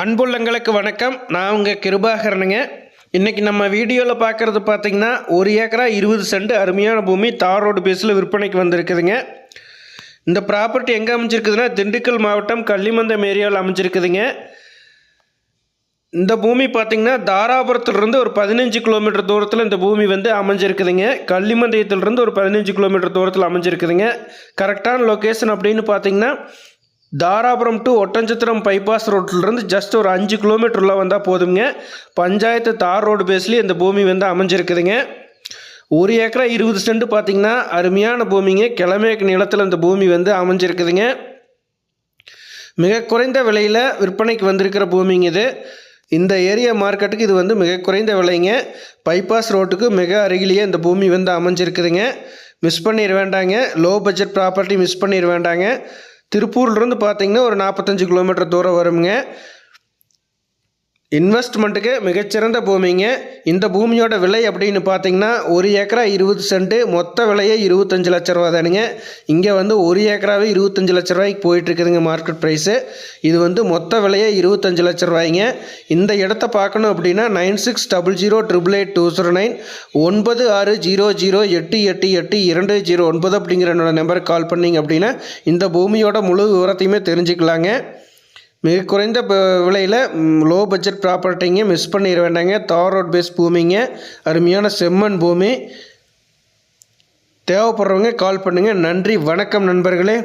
அன்புள்ளங்களுக்கு வணக்கம். நான் உங்கள் கிருபாகரனுங்க. இன்றைக்கி நம்ம வீடியோவில் பார்க்குறது பார்த்திங்கன்னா ஒரு ஏக்கரா இருபது சென்ட் அருமையான பூமி தார் ரோடு பேஸில் விற்பனைக்கு வந்திருக்குதுங்க. இந்த ப்ராப்பர்ட்டி எங்கே அமைஞ்சிருக்குதுன்னா திண்டுக்கல் மாவட்டம் கள்ளிமந்தம் ஏரியாவில் அமைஞ்சிருக்குதுங்க. இந்த பூமி பார்த்திங்கன்னா தாராபுரத்துலேருந்து ஒரு பதினஞ்சு கிலோமீட்டர் தூரத்தில் இந்த பூமி வந்து அமைஞ்சிருக்குதுங்க. கள்ளிமந்தயத்துலேருந்து ஒரு பதினஞ்சு கிலோமீட்டர் தூரத்தில் அமைஞ்சிருக்குதுங்க. கரெக்டான லொக்கேஷன் அப்படின்னு பார்த்தீங்கன்னா தாராபுரம் டு ஒட்டஞ்சத்திரம் பைபாஸ் ரோட்லேருந்து ஜஸ்ட் ஒரு அஞ்சு கிலோமீட்டர் வந்தால் போதுங்க பஞ்சாயத்து தார் ரோடு பேஸ்லேயே இந்த பூமி வந்து அமைஞ்சிருக்குதுங்க. ஒரு ஏக்கரா இருபது சென்ட் பார்த்தீங்கன்னா அருமையான பூமிங்க. கிழமேக்கு நிலத்தில் இந்த பூமி வந்து அமைஞ்சிருக்குதுங்க. மிக குறைந்த விலையில் விற்பனைக்கு வந்திருக்கிற பூமிங்க இது. இந்த ஏரியா மார்க்கெட்டுக்கு இது வந்து மிக குறைந்த விலைங்க. பைபாஸ் ரோட்டுக்கு மிக அருகிலேயே இந்த பூமி வந்து அமைஞ்சிருக்குதுங்க. மிஸ் பண்ணிட வேண்டாங்க. லோ பட்ஜெட் ப்ராப்பர்ட்டி மிஸ் பண்ணிட வேண்டாங்க. திருப்பூர்லேருந்து பார்த்தீங்கன்னா ஒரு நாற்பத்தஞ்சு கிலோமீட்டர் தூரம் வருங்க இன்வெஸ்ட்மெண்ட்டுக்கு மிகச்சிறந்த பூமிங்க. இந்த பூமியோட விலை அப்படின்னு பார்த்தீங்கன்னா ஒரு ஏக்கரா இருபது சென்ட்டு மொத்த விலையே இருபத்தஞ்சு லட்ச ரூபா தானுங்க. இங்கே வந்து ஒரு ஏக்கராவே இருபத்தஞ்சு லட்ச ரூபாய்க்கு போயிட்டுருக்குதுங்க மார்க்கெட் ப்ரைஸு இது வந்து மொத்த விலையே இருபத்தஞ்சு லட்ச ரூபாய்ங்க. இந்த இடத்த பார்க்கணும் அப்படின்னா nine six double zero triple eight two zero nine ஒன்பது ஆறு ஜீரோ ஜீரோ எட்டு எட்டு எட்டு இரண்டு ஜீரோ ஒன்பது அப்படிங்கிற என்னோடய நம்பருக்கு கால் பண்ணிங்க அப்படின்னா இந்த பூமியோட முழு விவரத்தையுமே தெரிஞ்சுக்கலாங்க. மிக குறைந்த விலையில் லோ பட்ஜெட் ப்ராப்பர்ட்டிங்க மிஸ் பண்ணிட வேண்டாங்க. தார் ரோட் பேஸ் பூமிங்க. அருமையான செம்மண் பூமி. தேவைப்படுறவங்க கால் பண்ணுங்கள் நன்றி. வணக்கம் நண்பர்களே.